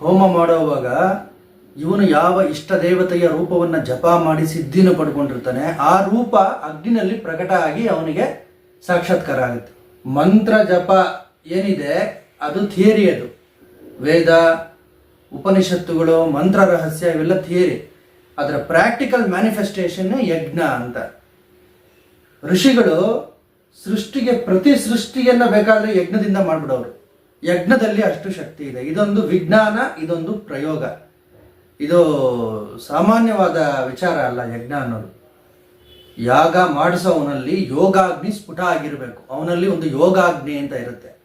ಹೋಮ ಮಾಡುವಾಗ ಇವನು ಯಾವ ಇಷ್ಟ ದೇವತೆಯ ರೂಪವನ್ನ ಜಪ ಮಾಡಿ ಸಿದ್ಧಿನ ಪಡ್ಕೊಂಡಿರ್ತಾನೆ, ಆ ರೂಪ ಅಗ್ನಿನಲ್ಲಿ ಪ್ರಕಟ ಆಗಿ ಅವನಿಗೆ ಸಾಕ್ಷಾತ್ಕಾರ ಆಗುತ್ತೆ. ಮಂತ್ರ ಜಪ ಏನಿದೆ, ಅದು ಥಿಯರಿ ಅದು. ವೇದ, ಉಪನಿಷತ್ತುಗಳು, ಮಂತ್ರ ರಹಸ್ಯ ಇವೆಲ್ಲ ಥಿಯರಿ. ಅದರ ಪ್ರಾಕ್ಟಿಕಲ್ ಮ್ಯಾನಿಫೆಸ್ಟೇಷನ್ ಯಜ್ಞ ಅಂತ. ಋಷಿಗಳು ಸೃಷ್ಟಿಗೆ ಪ್ರತಿ ಸೃಷ್ಟಿಯನ್ನ ಬೇಕಾದ್ರೆ ಯಜ್ಞದಿಂದ ಮಾಡ್ಬಿಡೋರು. ಯಜ್ಞದಲ್ಲಿ ಅಷ್ಟು ಶಕ್ತಿ ಇದೆ. ಇದೊಂದು ವಿಜ್ಞಾನ, ಇದೊಂದು ಪ್ರಯೋಗ. ಇದು ಸಾಮಾನ್ಯವಾದ ವಿಚಾರ ಅಲ್ಲ ಯಜ್ಞ ಅನ್ನೋದು. ಯಾಗ ಮಾಡಿಸೋವನಲ್ಲಿ ಯೋಗಾಗ್ನಿ ಸ್ಫುಟ ಆಗಿರಬೇಕು. ಅವನಲ್ಲಿ ಒಂದು ಯೋಗಾಗ್ನಿ ಅಂತ ಇರುತ್ತೆ.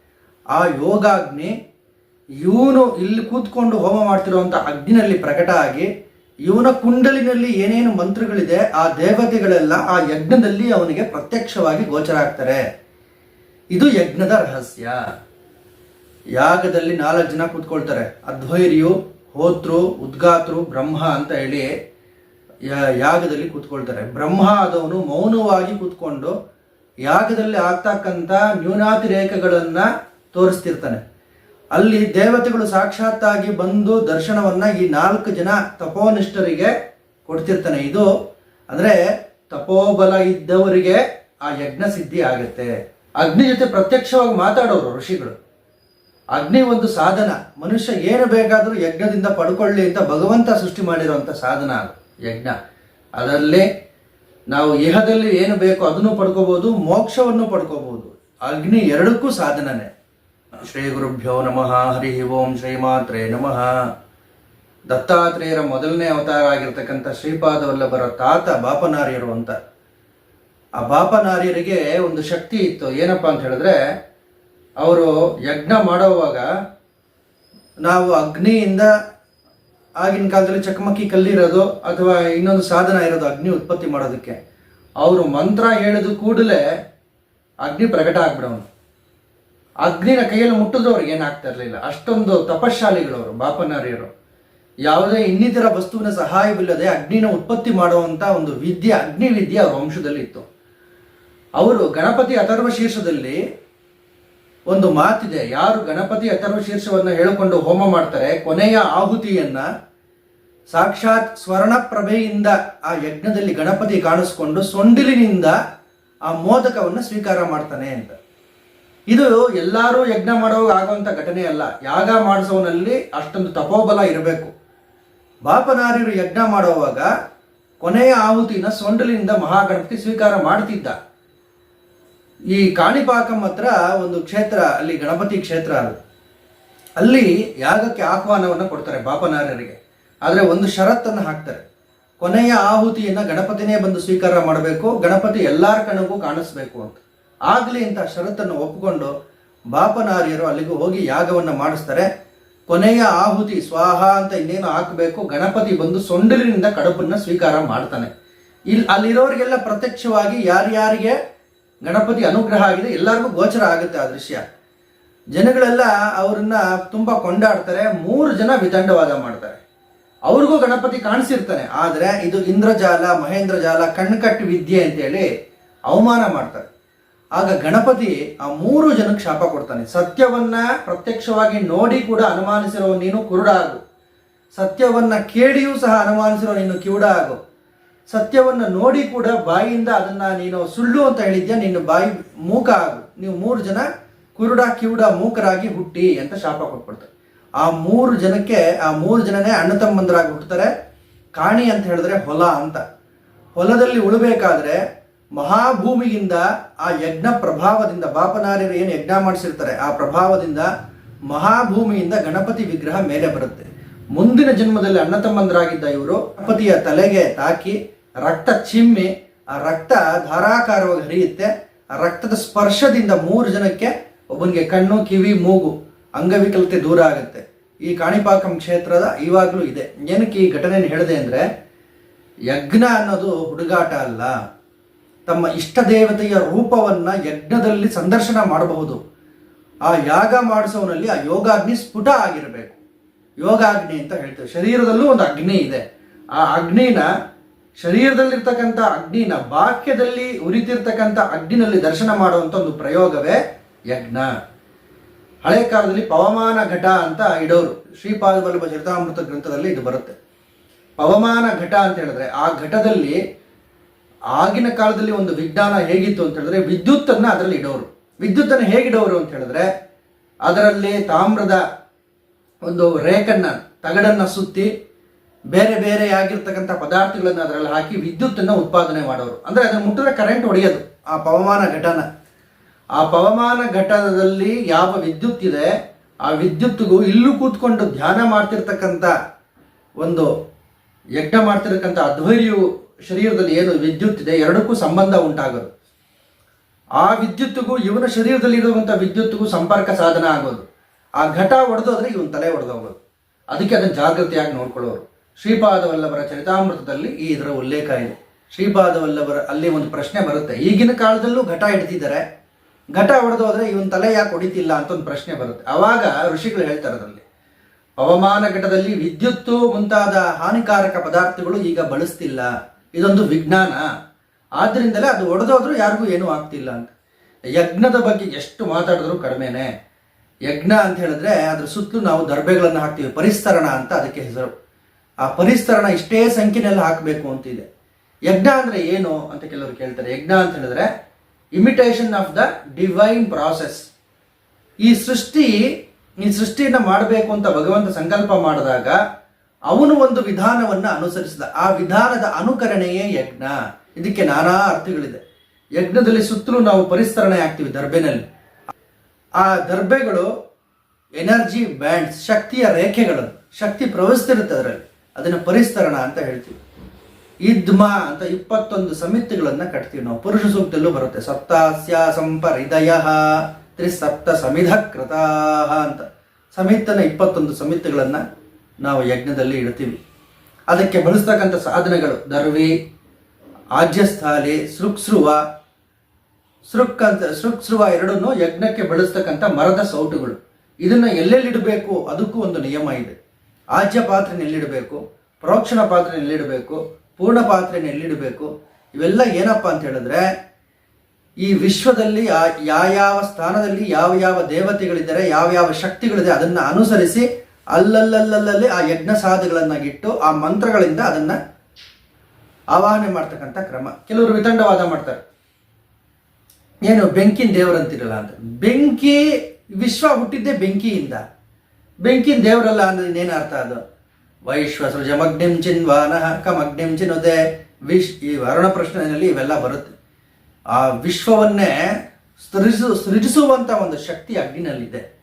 ಆ ಯೋಗಾಗ್ನಿ ಇವನು ಇಲ್ಲಿ ಕೂತ್ಕೊಂಡು ಹೋಮ ಮಾಡ್ತಿರುವಂಥ ಅಗ್ನಿನಲ್ಲಿ ಪ್ರಕಟ ಆಗಿ ಇವನ ಕುಂಡಲಿನಲ್ಲಿ ಏನೇನು ಮಂತ್ರಗಳಿದೆ, ಆ ದೇವತೆಗಳೆಲ್ಲ ಆ ಯಜ್ಞದಲ್ಲಿ ಅವನಿಗೆ ಪ್ರತ್ಯಕ್ಷವಾಗಿ ಗೋಚರ ಆಗ್ತಾರೆ. ಇದು ಯಜ್ಞದ ರಹಸ್ಯ. ಯಾಗದಲ್ಲಿ ನಾಲ್ಕು ಜನ ಕೂತ್ಕೊಳ್ತಾರೆ. ಅಧ್ವೈರ್ಯು ಹೋತೃ, ಉದ್ಗಾತೃ, ಬ್ರಹ್ಮ ಅಂತ ಹೇಳಿ ಯಾಗದಲ್ಲಿ ಕೂತ್ಕೊಳ್ತಾರೆ. ಬ್ರಹ್ಮ ಆದವನು ಮೌನವಾಗಿ ಕೂತ್ಕೊಂಡು ಯಾಗದಲ್ಲಿ ಆಗ್ತಕ್ಕಂಥ ನ್ಯೂನಾತಿರೇಕಗಳನ್ನ ತೋರಿಸ್ತಿರ್ತಾನೆ. ಅಲ್ಲಿ ದೇವತೆಗಳು ಸಾಕ್ಷಾತ್ತಾಗಿ ಬಂದು ದರ್ಶನವನ್ನ ಈ ನಾಲ್ಕು ಜನ ತಪೋನಿಷ್ಠರಿಗೆ ಕೊಡ್ತಿರ್ತಾನೆ. ಇದು ಅಂದ್ರೆ ತಪೋಬಲ ಇದ್ದವರಿಗೆ ಆ ಯಜ್ಞ ಸಿದ್ಧಿ ಆಗುತ್ತೆ. ಅಗ್ನಿ ಜೊತೆ ಪ್ರತ್ಯಕ್ಷವಾಗಿ ಮಾತಾಡೋರು ಋಷಿಗಳು. ಅಗ್ನಿ ಒಂದು ಸಾಧನ. ಮನುಷ್ಯ ಏನು ಬೇಕಾದರೂ ಯಜ್ಞದಿಂದ ಪಡ್ಕೊಳ್ಳಿ ಅಂತ ಭಗವಂತ ಸೃಷ್ಟಿ ಮಾಡಿರುವಂಥ ಸಾಧನ ಅದು, ಯಜ್ಞ. ಅದರಲ್ಲಿ ನಾವು ಇಹದಲ್ಲಿ ಏನು ಬೇಕೋ ಅದನ್ನು ಪಡ್ಕೋಬಹುದು ಮೋಕ್ಷವನ್ನು ಪಡ್ಕೋಬಹುದು ಅಗ್ನಿ ಎರಡಕ್ಕೂ ಸಾಧನನೇ. ಶ್ರೀ ಗುರುಭ್ಯೋ ನಮಃ, ಹರಿ ಓಂ ಶ್ರೀಮಾತ್ರೇ ನಮಃ. ದತ್ತಾತ್ರೇಯರ ಮೊದಲನೇ ಅವತಾರ ಆಗಿರ್ತಕ್ಕಂಥ ಶ್ರೀಪಾದವಲ್ಲಭರ ತಾತ ಬಾಪನಾರಿಯರು ಅಂತ. ಆ ಬಾಪನಾರಿಯರಿಗೆ ಒಂದು ಶಕ್ತಿ ಇತ್ತು. ಏನಪ್ಪಾ ಅಂತ ಹೇಳಿದ್ರೆ ಅವರು ಯಜ್ಞ ಮಾಡೋವಾಗ ನಾವು ಅಗ್ನಿಯಿಂದ ಆಗಿನ ಕಾಲದಲ್ಲಿ ಚಕಮಕಿ ಕಲ್ಲಿರೋದು ಅಥವಾ ಇನ್ನೊಂದು ಸಾಧನ ಇರೋದು ಅಗ್ನಿ ಉತ್ಪತ್ತಿ ಮಾಡೋದಕ್ಕೆ. ಅವರು ಮಂತ್ರ ಹೇಳಿದ ಕೂಡಲೇ ಅಗ್ನಿ ಪ್ರಕಟ ಆಗ್ಬಿಡೋನು. ಅಗ್ನಿನ ಕೈಯಲ್ಲಿ ಮುಟ್ಟಿದ್ರು ಅವ್ರಿಗೆ ಏನಾಗ್ತಾ ಇರಲಿಲ್ಲ. ಅಷ್ಟೊಂದು ತಪಶಾಲಿಗಳವರು ಬಾಪನಾರಿಯರು. ಯಾವುದೇ ಇನ್ನಿತರ ವಸ್ತುವಿನ ಸಹಾಯವಿಲ್ಲದೆ ಅಗ್ನಿನ ಉತ್ಪತ್ತಿ ಮಾಡುವಂತ ಒಂದು ವಿದ್ಯೆ ಅಗ್ನಿ ವಿದ್ಯೆ ಅವರ ವಂಶದಲ್ಲಿ ಇತ್ತು ಅವರು ಗಣಪತಿ ಅಥರ್ವ ಶೀರ್ಷದಲ್ಲಿ ಒಂದು ಮಾತಿದೆ, ಯಾರು ಗಣಪತಿ ಅಥರ್ವ ಶೀರ್ಷವನ್ನು ಹೇಳಿಕೊಂಡು ಹೋಮ ಮಾಡ್ತಾರೆ, ಕೊನೆಯ ಆಹುತಿಯನ್ನ ಸಾಕ್ಷಾತ್ ಸ್ವರ್ಣಪ್ರಭೆಯಿಂದ ಆ ಯಜ್ಞದಲ್ಲಿ ಗಣಪತಿ ಕಾಣಿಸ್ಕೊಂಡು ಸೊಂಡಿಲಿನಿಂದ ಆ ಮೋದಕವನ್ನು ಸ್ವೀಕಾರ ಮಾಡ್ತಾನೆ ಅಂತ. ಇದು ಎಲ್ಲರೂ ಯಜ್ಞ ಮಾಡುವಾಗ ಆಗುವಂತ ಘಟನೆ ಅಲ್ಲ. ಯಾಗ ಮಾಡಿಸೋನಲ್ಲಿ ಅಷ್ಟೊಂದು ತಪೋಬಲ ಇರಬೇಕು. ಬಾಪನಾರ್ಯರು ಯಜ್ಞ ಮಾಡುವಾಗ ಕೊನೆಯ ಆಹುತಿನ ಸೊಂಡಲಿನಿಂದ ಮಹಾಗಣಪತಿ ಸ್ವೀಕಾರ ಮಾಡ್ತಿದ್ದ. ಈ ಕಾಣಿಪಾಕಂ ಹತ್ರ ಒಂದು ಕ್ಷೇತ್ರ, ಅಲ್ಲಿ ಗಣಪತಿ ಕ್ಷೇತ್ರ ಅದು. ಅಲ್ಲಿ ಯಾಗಕ್ಕೆ ಆಹ್ವಾನವನ್ನು ಕೊಡ್ತಾರೆ ಬಾಪನಾರ್ಯರಿಗೆ ಆದರೆ ಒಂದು ಷರತ್ತನ್ನು ಹಾಕ್ತಾರೆ. ಕೊನೆಯ ಆಹುತಿಯನ್ನ ಗಣಪತಿನೇ ಬಂದು ಸ್ವೀಕಾರ ಮಾಡಬೇಕು, ಗಣಪತಿ ಎಲ್ಲಾರ ಕಣಗೂ ಕಾಣಿಸ್ಬೇಕು ಅಂತ. ಆಗಲಿ ಅಂತ ಷರತ್ತನ್ನು ಒಪ್ಪಿಕೊಂಡು ಬಾಪನಾರ್ಯರು ಅಲ್ಲಿಗೆ ಹೋಗಿ ಯಾಗವನ್ನು ಮಾಡಿಸ್ತಾರೆ. ಕೊನೆಯ ಆಹುತಿ, ಸ್ವಾಹ ಅಂತ ಇನ್ನೇನು ಹಾಕಬೇಕು, ಗಣಪತಿ ಬಂದು ಸೊಂಡಿಲಿನಿಂದ ಕಡುಬನ್ನ ಸ್ವೀಕಾರ ಮಾಡ್ತಾನೆ. ಇಲ್ಲಿ ಅಲ್ಲಿರೋರಿಗೆಲ್ಲ ಪ್ರತ್ಯಕ್ಷವಾಗಿ ಯಾರ್ಯಾರಿಗೆ ಗಣಪತಿ ಅನುಗ್ರಹ ಆಗಿದೆ, ಎಲ್ಲರಿಗೂ ಗೋಚರ ಆಗುತ್ತೆ ಆ ದೃಶ್ಯ. ಜನಗಳೆಲ್ಲ ಅವರನ್ನ ತುಂಬಾ ಕೊಂಡಾಡ್ತಾರೆ, ಮೂರು ಜನ ವಿದಂಡವಾದ ಮಾಡ್ತಾರೆ. ಅವ್ರಿಗೂ ಗಣಪತಿ ಕಾಣಿಸಿರ್ತಾನೆ, ಆದರೆ ಇದು ಇಂದ್ರಜಾಲ, ಮಹೇಂದ್ರಜಾಲ, ಕಣ್ಕಟ್ಟು ವಿದ್ಯೆ ಅಂತೇಳಿ ಅವಮಾನ ಮಾಡ್ತಾರೆ. ಆಗ ಗಣಪತಿ ಆ ಮೂರು ಜನಕ್ಕೆ ಶಾಪ ಕೊಡ್ತಾನೆ. ಸತ್ಯವನ್ನ ಪ್ರತ್ಯಕ್ಷವಾಗಿ ನೋಡಿ ಕೂಡ ಅನುಮಾನಿಸಿರೋ ನೀನು ಕುರುಡಾಗು. ಸತ್ಯವನ್ನ ಕೇಳಿಯೂ ಸಹ ಅನುಮಾನಿಸಿರೋ ನೀನು ಕಿವುಡ ಆಗು ಸತ್ಯವನ್ನ ನೋಡಿ ಕೂಡ ಬಾಯಿಯಿಂದ ಅದನ್ನ ನೀನು ಸುಳ್ಳು ಅಂತ ಹೇಳಿದ್ಯಾ? ನಿನ್ನ ಬಾಯಿ ಮೂಕ ಆಗು. ನೀವು ಮೂರು ಜನ ಕುರುಡ, ಕಿವುಡ, ಮೂಕರಾಗಿ ಹುಟ್ಟಿ ಅಂತ ಶಾಪ ಕೊಟ್ಬಿಡ್ತಾರೆ. ಆ ಮೂರು ಜನಕ್ಕೆ, ಆ ಮೂರು ಜನನೇ ಅಣ್ಣ ತಮ್ಮಂದರಾಗಿ ಹುಟ್ಟುತ್ತಾರೆ ಕಾಣಿ ಅಂತ ಹೇಳಿದ್ರೆ ಹೊಲ ಅಂತ. ಹೊಲದಲ್ಲಿ ಉಳಬೇಕಾದ್ರೆ ಮಹಾಭೂಮಿಯಿಂದ ಆ ಯಜ್ಞ ಪ್ರಭಾವದಿಂದ ಬಾಪನಾರ್ಯರು ಏನು ಯಜ್ಞ ಮಾಡಿಸಿರ್ತಾರೆ, ಆ ಪ್ರಭಾವದಿಂದ ಮಹಾಭೂಮಿಯಿಂದ ಗಣಪತಿ ವಿಗ್ರಹ ಮೇಲೆ ಬರುತ್ತೆ. ಮುಂದಿನ ಜನ್ಮದಲ್ಲಿ ಅಣ್ಣ ತಮ್ಮಂದರಾಗಿದ್ದ ಇವರು ಗಣಪತಿಯ ತಲೆಗೆ ತಾಕಿ ರಕ್ತ ಚಿಮ್ಮಿ, ಆ ರಕ್ತ ಧಾರಾಕಾರವಾಗಿ ಹರಿಯುತ್ತೆ. ಆ ರಕ್ತದ ಸ್ಪರ್ಶದಿಂದ ಮೂರು ಜನಕ್ಕೆ ಒಬ್ಬನಿಗೆ ಕಣ್ಣು, ಕಿವಿ, ಮೂಗು ಅಂಗವಿಕಲತೆ ದೂರ ಆಗುತ್ತೆ. ಈ ಕಾಣಿಪಾಕಂ ಕ್ಷೇತ್ರದ ಇವಾಗಲೂ ಇದೆ. ಏನಕ್ಕೆ ಈ ಘಟನೆಯನ್ನು ಹೇಳಿದೆ ಅಂದರೆ, ಯಜ್ಞ ಅನ್ನೋದು ಹುಡುಗಾಟ ಅಲ್ಲ. ತಮ್ಮ ಇಷ್ಟ ದೇವತೆಯ ರೂಪವನ್ನ ಯಜ್ಞದಲ್ಲಿ ಸಂದರ್ಶನ ಮಾಡಬಹುದು. ಆ ಯಾಗ ಮಾಡಿಸೋನಲ್ಲಿ ಆ ಯೋಗಾಗ್ನಿ ಸ್ಫುಟ ಆಗಿರಬೇಕು. ಯೋಗಾಗ್ನಿ ಅಂತ ಹೇಳ್ತೇವೆ. ಶರೀರದಲ್ಲೂ ಒಂದು ಅಗ್ನಿ ಇದೆ. ಆ ಅಗ್ನಿನ ಶರೀರದಲ್ಲಿರ್ತಕ್ಕಂಥ ಅಗ್ನಿನ ಬಾಕ್ಯದಲ್ಲಿ ಉರಿತಿರ್ತಕ್ಕಂಥ ಅಗ್ನಿನಲ್ಲಿ ದರ್ಶನ ಮಾಡುವಂಥ ಒಂದು ಪ್ರಯೋಗವೇ ಯಜ್ಞ. ಹಳೆ ಕಾಲದಲ್ಲಿ ಪವಮಾನ ಘಟ ಅಂತ ಇಡೋರು. ಶ್ರೀಪಾದ ವಲ್ಲಭ ಚರಿತಾಮೃತ ಗ್ರಂಥದಲ್ಲಿ ಇದು ಬರುತ್ತೆ. ಪವಮಾನ ಘಟ ಅಂತ ಹೇಳಿದ್ರೆ ಆ ಘಟದಲ್ಲಿ ಆಗಿನ ಕಾಲದಲ್ಲಿ ಒಂದು ವಿಜ್ಞಾನ ಹೇಗಿತ್ತು ಅಂತ ಹೇಳಿದ್ರೆ ವಿದ್ಯುತ್ತನ್ನು ಅದರಲ್ಲಿ ಇಡೋರು. ವಿದ್ಯುತ್ತನ್ನು ಹೇಗಿಡೋರು ಅಂತ ಹೇಳಿದ್ರೆ ಅದರಲ್ಲಿ ತಾಮ್ರದ ಒಂದು ರೇಖನ್ನ, ತಗಡನ್ನು ಸುತ್ತಿ ಬೇರೆ ಬೇರೆ ಆಗಿರ್ತಕ್ಕಂಥ ಪದಾರ್ಥಗಳನ್ನು ಅದರಲ್ಲಿ ಹಾಕಿ ವಿದ್ಯುತ್ತನ್ನು ಉತ್ಪಾದನೆ ಮಾಡೋರು. ಅಂದ್ರೆ ಅದನ್ನು ಮುಟ್ಟಿದ್ರೆ ಕರೆಂಟ್ ಹೊಡೆಯೋದು. ಆ ಪವಮಾನ ಘಟನ. ಆ ಪವಮಾನ ಘಟನದಲ್ಲಿ ಯಾವ ವಿದ್ಯುತ್ ಇದೆ ಆ ವಿದ್ಯುತ್ಗೂ ಇಲ್ಲೂ ಕೂತ್ಕೊಂಡು ಧ್ಯಾನ ಮಾಡ್ತಿರ್ತಕ್ಕಂಥ ಒಂದು ಯಜ್ಞ ಮಾಡ್ತಿರ್ತಕ್ಕಂಥ ಅಧ್ವರ್ಯು ಶರೀರದಲ್ಲಿ ಏನು ವಿದ್ಯುತ್ ಇದೆ ಎರಡಕ್ಕೂ ಸಂಬಂಧ ಉಂಟಾಗೋದು. ಆ ವಿದ್ಯುತ್ತಿಗೂ ಇವನ ಶರೀರದಲ್ಲಿ ಇರುವಂಥ ವಿದ್ಯುತ್ಗೂ ಸಂಪರ್ಕ ಸಾಧನ ಆಗೋದು. ಆ ಘಟ ಒಡೆದೋದ್ರೆ ಇವನ್ ತಲೆ ಒಡೆದೋಗೋದು ಅದಕ್ಕೆ ಅದನ್ನು ಜಾಗೃತಿಯಾಗಿ ನೋಡ್ಕೊಳ್ಳೋರು. ಶ್ರೀಪಾದ ವಲ್ಲಭರ ಚರಿತಾಮೃತದಲ್ಲಿ ಈ ಇದರ ಉಲ್ಲೇಖ ಇದೆ. ಶ್ರೀಪಾದವಲ್ಲಭರ ಅಲ್ಲಿ ಒಂದು ಪ್ರಶ್ನೆ ಬರುತ್ತೆ. ಈಗಿನ ಕಾಲದಲ್ಲೂ ಘಟ ಹಿಡ್ತಿದ್ದಾರೆ ಘಟ ಹೊಡೆದೋದ್ರೆ ಇವನ್ ತಲೆ ಯಾಕೆ ಹೊಡಿತಿಲ್ಲ ಅಂತ ಒಂದು ಪ್ರಶ್ನೆ ಬರುತ್ತೆ. ಅವಾಗ ಋಷಿಗಳು ಹೇಳ್ತಾರೆ ಅದರಲ್ಲಿ ಹವಾಮಾನ ಘಟದಲ್ಲಿ ವಿದ್ಯುತ್ತು ಮುಂತಾದ ಹಾನಿಕಾರಕ ಪದಾರ್ಥಗಳು ಈಗ ಬಳಸ್ತಿಲ್ಲ. ಇದೊಂದು ವಿಜ್ಞಾನ. ಆದ್ರಿಂದಲೇ ಅದು ಹೊಡೆದೋದ್ರೂ ಯಾರಿಗೂ ಏನೂ ಆಗ್ತಿಲ್ಲ ಅಂತ. ಯಜ್ಞದ ಬಗ್ಗೆ ಎಷ್ಟು ಮಾತಾಡಿದ್ರು ಕಡಿಮೆನೆ. ಯಜ್ಞ ಅಂತ ಹೇಳಿದ್ರೆ ಅದ್ರ ಸುತ್ತಲೂ ನಾವು ದರ್ಬೆಗಳನ್ನು ಹಾಕ್ತೀವಿ. ಪರಿಸ್ತರಣ ಅಂತ ಅದಕ್ಕೆ ಹೆಸರು. ಆ ಪರಿಸ್ತರಣ ಇಷ್ಟೇ ಸಂಖ್ಯೆನೆಲ್ಲ ಹಾಕಬೇಕು ಅಂತಿದೆ. ಯಜ್ಞ ಅಂದ್ರೆ ಏನು ಅಂತ ಕೆಲವರು ಕೇಳ್ತಾರೆ. ಯಜ್ಞ ಅಂತ ಹೇಳಿದ್ರೆ imitation of the divine process ಈ ಸೃಷ್ಟಿ, ಈ ಸೃಷ್ಟಿಯನ್ನ ಮಾಡಬೇಕು ಅಂತ ಭಗವಂತ ಸಂಕಲ್ಪ ಮಾಡಿದಾಗ ಅವನು ಒಂದು ವಿಧಾನವನ್ನ ಅನುಸರಿಸಿದ. ಆ ವಿಧಾನದ ಅನುಕರಣೆಯೇ ಯಜ್ಞ. ಇದಕ್ಕೆ ನಾನಾ ಅರ್ಥಗಳಿದೆ. ಯಜ್ಞದಲ್ಲಿ ಸುತ್ತಲೂ ನಾವು ಪರಿಸ್ತರಣೆ ಆಗ್ತೀವಿ ದರ್ಬೆನಲ್ಲಿ ಆ ದರ್ಬೆಗಳು ಎನರ್ಜಿ ಬ್ಯಾಂಡ್ಸ್ ಶಕ್ತಿಯ ರೇಖೆಗಳು, ಶಕ್ತಿ ಪ್ರವಹಿಸ್ತಿರುತ್ತೆ ಅದರಲ್ಲಿ. ಅದನ್ನು ಪರಿಸ್ತರಣ ಅಂತ ಹೇಳ್ತೀವಿ. ಇದ್ಮ ಅಂತ ಇಪ್ಪತ್ತೊಂದು ಸಮಿತಿಗಳನ್ನ ಕಟ್ತೀವಿ ನಾವು. ಪುರುಷ ಸೂಕ್ತಲ್ಲೂ ಬರುತ್ತೆ. ಸಪ್ತಾಸ್ಯ ಸಂಪರಿದಯ ತ್ರಿಸಪ್ತ ಸಮಿಧ ಕೃತಾಹ ಅಂತ. ಸಮಿತನ ಇಪ್ಪತ್ತೊಂದು ಸಮಿತಿಗಳನ್ನ ನಾವು ಯಜ್ಞದಲ್ಲಿ ಇಡ್ತೀವಿ. ಅದಕ್ಕೆ ಬಳಸ್ತಕ್ಕಂಥ ಸಾಧನಗಳು ದರ್ವಿ, ಆಜ್ಯಸ್ಥಾಲಿ ಸೃಕ್ಸೃವ ಸೃಕ್ ಅಂತ ಸೃಕ್ಸೃವ ಎರಡನ್ನು ಯಜ್ಞಕ್ಕೆ ಬಳಸ್ತಕ್ಕಂಥ ಮರದ ಸೌಟುಗಳು. ಇದನ್ನ ಎಲ್ಲೆಲ್ಲಿಡಬೇಕು? ಅದಕ್ಕೂ ಒಂದು ನಿಯಮ ಇದೆ. ಆಜ್ಯ ಪಾತ್ರೆ ಎಲ್ಲಿಡಬೇಕು ಪ್ರೋಕ್ಷಣ ಪೂರ್ಣ ಪಾತ್ರೆ ಎಲ್ಲಿಡಬೇಕು ಇವೆಲ್ಲ ಏನಪ್ಪ ಅಂತ ಹೇಳಿದ್ರೆ, ಈ ವಿಶ್ವದಲ್ಲಿ ಯಾವ್ಯಾವ ಸ್ಥಾನದಲ್ಲಿ ಯಾವ ಯಾವ ದೇವತೆಗಳಿದ್ದಾರೆ, ಯಾವ ಯಾವ ಶಕ್ತಿಗಳಿದೆ ಅದನ್ನ ಅನುಸರಿಸಿ ಅಲ್ಲಲ್ಲಲ್ಲಲ್ಲಿ ಆ ಯಜ್ಞ ಸಾಧಗಳನ್ನಾಗಿಟ್ಟು ಆ ಮಂತ್ರಗಳಿಂದ ಅದನ್ನ ಆವಾಹನೆ ಮಾಡ್ತಕ್ಕಂಥ ಕ್ರಮ. ಕೆಲವರು ವಿತಂಡವಾದ ಮಾಡ್ತಾರೆ. ಏನು ಬೆಂಕಿನ ದೇವರಂತಿರಲ್ಲ ಅಂತ. ಬೆಂಕಿ, ವಿಶ್ವ ಹುಟ್ಟಿದ್ದೇ ಬೆಂಕಿಯಿಂದ. ಬೆಂಕಿನ ದೇವರಲ್ಲ ಅಂದ್ರೆ ಇನ್ನೇನು ಅರ್ಥ ಅದು? ವೈಶ್ವ ಸೃಜಮಗ್ನಿಂ ಚಿನ್ವಾನಃ ಕಮಗ್ನಿಂ ಚಿನ್ನುದೆ ವಿಶ್ ಈ ವರುಣ ಪ್ರಶ್ನೆಯಲ್ಲಿ ಇವೆಲ್ಲ ಬರುತ್ತೆ. ಆ ವಿಶ್ವವನ್ನೇ ಸೃಜಿಸು ಸೃಜಿಸುವಂತ ಒಂದು ಶಕ್ತಿ ಅಗ್ನಿನಲ್ಲಿದೆ.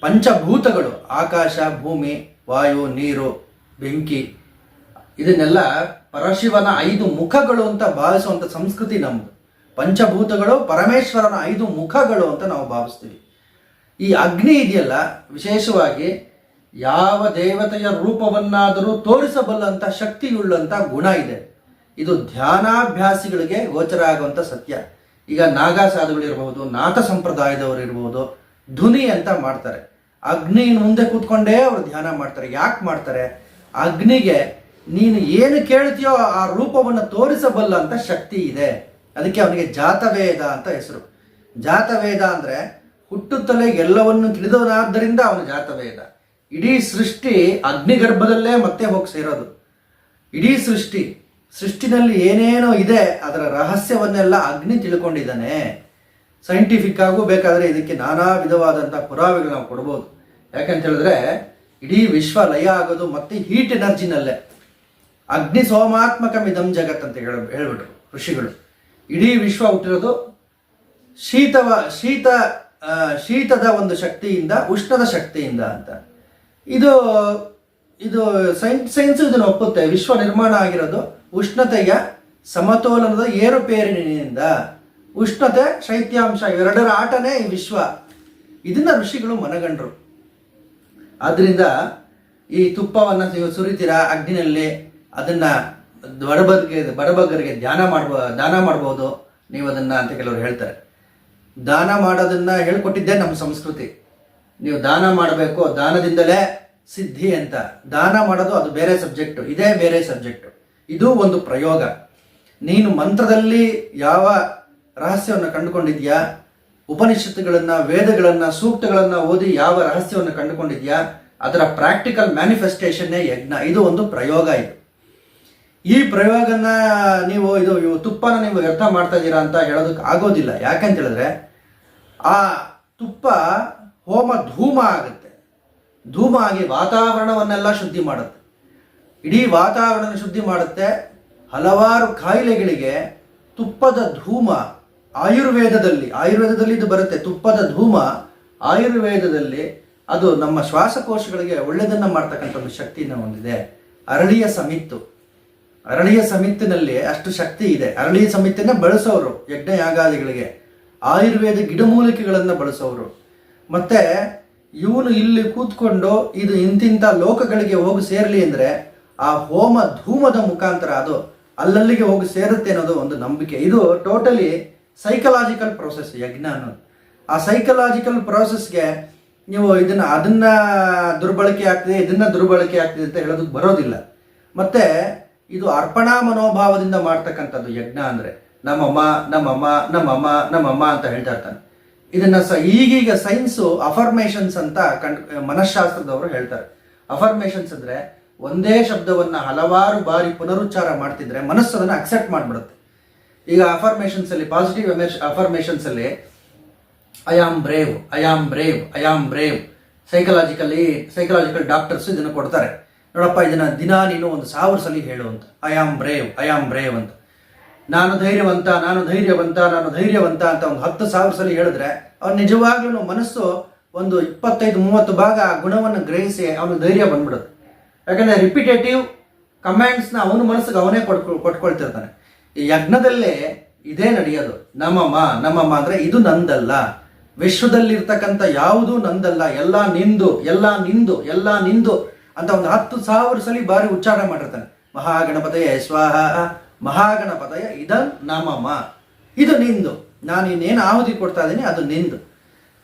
ಪಂಚಭೂತಗಳು, ಆಕಾಶ, ಭೂಮಿ, ವಾಯು, ನೀರು, ಬೆಂಕಿ, ಇದನ್ನೆಲ್ಲ ಪರಶಿವನ ಐದು ಮುಖಗಳು ಅಂತ ಭಾವಿಸುವಂತ ಸಂಸ್ಕೃತಿ ನಮ್ದು. ಪಂಚಭೂತಗಳು ಪರಮೇಶ್ವರನ ಐದು ಮುಖಗಳು ಅಂತ ನಾವು ಭಾವಿಸ್ತೀವಿ. ಈ ಅಗ್ನಿ ಇದೆಯಲ್ಲ, ವಿಶೇಷವಾಗಿ ಯಾವ ದೇವತೆಯ ರೂಪವನ್ನಾದರೂ ತೋರಿಸಬಲ್ಲಂತ ಶಕ್ತಿಯುಳ್ಳಂತ ಗುಣ ಇದೆ. ಇದು ಧ್ಯಾನಾಭ್ಯಾಸಿಗಳಿಗೆ ಗೋಚರ ಆಗುವಂತ ಸತ್ಯ. ಈಗ ನಾಗಾ ಸಾಧುಗಳಿರಬಹುದು ನಾಥ ಸಂಪ್ರದಾಯದವರು ಇರಬಹುದು ಧ್ವನಿ ಅಂತ ಮಾಡ್ತಾರೆ. ಅಗ್ನಿ ಮುಂದೆ ಕೂತ್ಕೊಂಡೇ ಅವರು ಧ್ಯಾನ ಮಾಡ್ತಾರೆ. ಯಾಕೆ ಮಾಡ್ತಾರೆ? ಅಗ್ನಿಗೆ ನೀನು ಏನು ಕೇಳ್ತೀಯೋ ಆ ರೂಪವನ್ನು ತೋರಿಸಬಲ್ಲ ಅಂತ ಶಕ್ತಿ ಇದೆ. ಅದಕ್ಕೆ ಅವನಿಗೆ ಜಾತವೇದ ಅಂತ ಹೆಸರು. ಜಾತವೇದ ಅಂದ್ರೆ ಹುಟ್ಟುತ್ತಲೇ ಎಲ್ಲವನ್ನು ತಿಳಿದವನಾದ್ದರಿಂದ ಅವನು ಜಾತವೇದ ಇಡೀ ಸೃಷ್ಟಿ ಅಗ್ನಿಗರ್ಭದಲ್ಲೇ ಮತ್ತೆ ಹೋಗಿ ಸೇರೋದು. ಇಡೀ ಸೃಷ್ಟಿ, ಸೃಷ್ಟಿನಲ್ಲಿ ಏನೇನೋ ಇದೆ, ಅದರ ರಹಸ್ಯವನ್ನೆಲ್ಲ ಅಗ್ನಿ ತಿಳ್ಕೊಂಡಿದ್ದಾನೆ. ಸೈಂಟಿಫಿಕ್ ಆಗೂ ಬೇಕಾದ್ರೆ ಇದಕ್ಕೆ ನಾನಾ ವಿಧವಾದಂಥ ಪುರಾವೆಗಳು ನಾವು ಕೊಡ್ಬೋದು. ಯಾಕಂತ ಹೇಳಿದ್ರೆ, ಇಡೀ ವಿಶ್ವ ಲಯ ಆಗೋದು ಮತ್ತೆ ಹೀಟ್ ಎನರ್ಜಿನಲ್ಲೇ ಅಗ್ನಿ ಸೋಮಾತ್ಮಕ ಮಿದಂ ಜಗತ್ ಅಂತ ಹೇಳ, ಹೇಳ್ಬಿಟ್ರು ಋಷಿಗಳು. ಇಡೀ ವಿಶ್ವ ಹುಟ್ಟಿರೋದು ಶೀತವ, ಶೀತ ಶೀತದ ಒಂದು ಶಕ್ತಿಯಿಂದ, ಉಷ್ಣದ ಶಕ್ತಿಯಿಂದ ಅಂತ. ಇದು ಇದು ಸೈನ್ಸ್ ಸೈನ್ಸ್ ಇದನ್ನು ಒಪ್ಪುತ್ತೆ. ವಿಶ್ವ ನಿರ್ಮಾಣ ಆಗಿರೋದು ಉಷ್ಣತೆಯ ಸಮತೋಲನದ ಏರುಪೇರಿನಿಂದ. ಉಷ್ಣತೆ ಶೈತ್ಯಾಂಶ ಇವೆರಡರ ಆಟನೇ ಈ ವಿಶ್ವ. ಇದನ್ನ ಋಷಿಗಳು ಮನಗಂಡ್ರು. ಆದ್ರಿಂದ ಈ ತುಪ್ಪವನ್ನು ನೀವು ಸುರಿತೀರಾ ಅಗ್ನಿನಲ್ಲಿ ಅದನ್ನ ಬಡಬಗ್ಗೆ ಬಡಬಗ್ಗರಿಗೆ ಧ್ಯಾನ ಮಾಡುವ ದಾನ ಮಾಡ್ಬೋದು. ನೀವು ಅದನ್ನ ಅಂತ ಕೆಲವರು ಹೇಳ್ತಾರೆ. ದಾನ ಮಾಡೋದನ್ನ ಹೇಳ್ಕೊಟ್ಟಿದ್ದೆ ನಮ್ಮ ಸಂಸ್ಕೃತಿ. ನೀವು ದಾನ ಮಾಡಬೇಕು, ದಾನದಿಂದಲೇ ಸಿದ್ಧಿ ಅಂತ. ದಾನ ಮಾಡೋದು ಅದು ಬೇರೆ ಸಬ್ಜೆಕ್ಟು ಇದೇ ಬೇರೆ ಸಬ್ಜೆಕ್ಟು ಇದು ಒಂದು ಪ್ರಯೋಗ. ನೀನು ಮಂತ್ರದಲ್ಲಿ ಯಾವ ರಹಸ್ಯವನ್ನು ಕಂಡುಕೊಂಡಿದ್ಯಾ? ಉಪನಿಷತ್ತುಗಳನ್ನ, ವೇದಗಳನ್ನ, ಸೂಕ್ತಗಳನ್ನ ಓದಿ ಯಾವ ರಹಸ್ಯವನ್ನು ಕಂಡುಕೊಂಡಿದ್ಯಾ? ಅದರ ಪ್ರಾಕ್ಟಿಕಲ್ ಮ್ಯಾನಿಫೆಸ್ಟೇಷನ್ನೇ ಯಜ್ಞ. ಇದು ಒಂದು ಪ್ರಯೋಗ ಇದು. ಈ ಪ್ರಯೋಗನ ನೀವು ಇದು, ಇವು ತುಪ್ಪನ ನೀವು ವ್ಯರ್ಥ ಮಾಡ್ತಾ ಇದ್ದೀರಾ ಅಂತ ಹೇಳೋದಕ್ಕೆ ಆಗೋದಿಲ್ಲ. ಯಾಕಂತ ಹೇಳಿದ್ರೆ, ಆ ತುಪ್ಪ ಹೋಮ ಧೂಮ ಆಗುತ್ತೆ. ಧೂಮ ಆಗಿ ವಾತಾವರಣವನ್ನೆಲ್ಲ ಶುದ್ಧಿ ಮಾಡುತ್ತೆ. ಇಡೀ ವಾತಾವರಣ ಶುದ್ಧಿ ಮಾಡುತ್ತೆ. ಹಲವಾರು ಕಾಯಿಲೆಗಳಿಗೆ ತುಪ್ಪದ ಧೂಮ ಆಯುರ್ವೇದದಲ್ಲಿ ಆಯುರ್ವೇದದಲ್ಲಿ ಇದು ಬರುತ್ತೆ. ತುಪ್ಪದ ಧೂಮ ಆಯುರ್ವೇದದಲ್ಲಿ ಅದು ನಮ್ಮ ಶ್ವಾಸಕೋಶಗಳಿಗೆ ಒಳ್ಳೆಯದನ್ನು ಮಾಡ್ತಕ್ಕಂಥ ಒಂದು ಶಕ್ತಿಯನ್ನು ಹೊಂದಿದೆ. ಅರಳಿಯ ಸಮಿತ್ತು. ಅರಳಿಯ ಸಮಿತಿನಲ್ಲಿ ಅಷ್ಟು ಶಕ್ತಿ ಇದೆ. ಅರಣ್ಯ ಸಮಿತಿನ ಬಳಸೋರು ಯಜ್ಞ ಯಾಗಾದಿಗಳಿಗೆ ಆಯುರ್ವೇದ ಗಿಡಮೂಲಿಕೆಗಳನ್ನು ಬಳಸೋರು. ಮತ್ತೆ ಇವನು ಇಲ್ಲಿ ಕೂತ್ಕೊಂಡು ಇದು ಇಂತಿಂಥ ಲೋಕಗಳಿಗೆ ಹೋಗಿ ಸೇರಲಿ ಅಂದರೆ ಆ ಹೋಮ ಧೂಮದ ಮುಖಾಂತರ ಅದು ಅಲ್ಲಲ್ಲಿಗೆ ಹೋಗಿ ಸೇರುತ್ತೆ ಅನ್ನೋದು ಒಂದು ನಂಬಿಕೆ. ಇದು ಟೋಟಲಿ ಸೈಕಲಾಜಿಕಲ್ ಪ್ರೋಸೆಸ್ ಯಜ್ಞ ಅನ್ನೋದು. ಆ ಸೈಕಲಾಜಿಕಲ್ ಪ್ರೋಸೆಸ್ಗೆ ನೀವು ಇದನ್ನ ಅದನ್ನ ದುರ್ಬಳಕೆ ಆಗ್ತಿದೆ, ಇದನ್ನ ದುರ್ಬಳಕೆ ಆಗ್ತಿದೆ ಅಂತ ಹೇಳೋದಕ್ಕೆ ಬರೋದಿಲ್ಲ. ಮತ್ತೆ ಇದು ಅರ್ಪಣಾ ಮನೋಭಾವದಿಂದ ಮಾಡ್ತಕ್ಕಂಥದ್ದು ಯಜ್ಞ ಅಂದ್ರೆ ನಮ್ಮಮ್ಮ ನಮ್ಮಮ್ಮ ನಮ್ಮಮ್ಮ ನಮ್ಮಮ್ಮ ಅಂತ ಹೇಳ್ತಾ ಇರ್ತಾನೆ. ಇದನ್ನ ಸ ಈಗೀಗ ಸೈನ್ಸು ಅಫರ್ಮೇಷನ್ಸ್ ಅಂತ ಕಂಡ್, ಮನಃಶಾಸ್ತ್ರದವರು ಹೇಳ್ತಾರೆ. ಅಫರ್ಮೇಷನ್ಸ್ ಅಂದ್ರೆ ಒಂದೇ ಶಬ್ದವನ್ನ ಹಲವಾರು ಬಾರಿ ಪುನರುಚ್ಚಾರ ಮಾಡ್ತಿದ್ರೆ ಮನಸ್ಸು ಅದನ್ನ ಅಕ್ಸೆಪ್ಟ್ ಮಾಡ್ಬಿಡುತ್ತೆ. ಈಗ ಅಫರ್ಮೇಷನ್ಸ್ ಅಲ್ಲಿ ಪಾಸಿಟಿವ್ ಅಫರ್ಮೇಷನ್ಸ್ ಅಲ್ಲಿ I am brave I am brave I am brave psychologically psychological doctors ಇದನ್ನು ಕೊಡ್ತಾರೆ. ನೋಡಪ್ಪ, ಇದನ್ನ ದಿನ ನೀನು ಒಂದು ಸಾವಿರ ಸಲ ಹೇಳು ಅಂತ. I am brave I am brave ಅಂತ. ನಾನು ಧೈರ್ಯವಂತ ನಾನು ಧೈರ್ಯವಂತ ನಾನು ಧೈರ್ಯವಂತ ಅಂತ ಒಂದು ಹತ್ತು ಸಾವಿರ ಸಲ ಹೇಳಿದ್ರೆ ಅವ್ನು ನಿಜವಾಗ್ಲೂ ಮನಸ್ಸು ಒಂದು ಇಪ್ಪತ್ತೈದು, ಮೂವತ್ತು ಭಾಗ ಆ ಗುಣವನ್ನು ಗ್ರಹಿಸಿ ಅವನು ಧೈರ್ಯ ಬಂದ್ಬಿಡುತ್ತೆ. ಯಾಕಂದರೆ ರಿಪಿಟೇಟಿವ್ ಕಮ್ಯಾಂಡ್ಸ್ನ ಅವನ ಮನಸ್ಸಿಗೆ ಅವನೇ ಕೊಟ್ಕೊ ಕೊಟ್ಕೊಳ್ತಿರ್ತಾನೆ ಈ ಯಜ್ಞದಲ್ಲೇ ಇದೇ ನಡೆಯೋದು. ನಮ್ಮಮ್ಮ ನಮ್ಮಮ್ಮ ಅಂದ್ರೆ ಇದು ನಂದಲ್ಲ. ವಿಶ್ವದಲ್ಲಿರ್ತಕ್ಕಂಥ ಯಾವುದೂ ನಂದಲ್ಲ. ಎಲ್ಲ ನಿಂದು ಎಲ್ಲ ನಿಂದು ಎಲ್ಲ ನಿಂದು. ಅಂತ ಒಂದು ಹತ್ತು ಸಾವಿರ ಸಲ ಬಾರಿ ಉಚ್ಚಾರಣೆ ಮಾಡಿರ್ತಾನೆ. ಮಹಾಗಣಪತಯ ಸ್ವಾಹ, ಮಹಾಗಣಪತಯ ಇದ ನಮಮ. ಇದು ನಿಂದು. ನಾನು ಇನ್ನೇನು ಆಹುತಿ ಕೊಡ್ತಾ ಇದ್ದೀನಿ, ಅದು ನಿಂದು.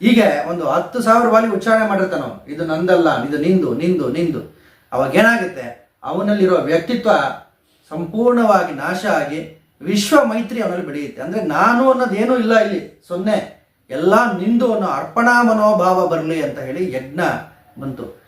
ಹೀಗೆ ಒಂದು ಹತ್ತು ಸಾವಿರ ಬಾರಿ ಉಚ್ಚಾರಣೆ ಮಾಡಿರ್ತಾನೆ ಇದು ನಂದಲ್ಲ, ಇದು ನಿಂದು ನಿಂದು ನಿಂದು. ಅವಾಗ ಏನಾಗುತ್ತೆ? ಅವನಲ್ಲಿರೋ ವ್ಯಕ್ತಿತ್ವ ಸಂಪೂರ್ಣವಾಗಿ ನಾಶ ಆಗಿ ವಿಶ್ವ ಮೈತ್ರಿ ಅವನಲ್ಲಿ ಬೆಳೆಯುತ್ತೆ. ಅಂದ್ರೆ ನಾನು ಅನ್ನೋದೇನೂ ಇಲ್ಲ ಇಲ್ಲಿ. ಸೊನ್ನೆ. ಎಲ್ಲ ನಿಂದು ಅನ್ನೋ ಅರ್ಪಣಾ ಮನೋಭಾವ ಬರಲಿ ಅಂತ ಹೇಳಿ ಯಜ್ಞ ಬಂತು.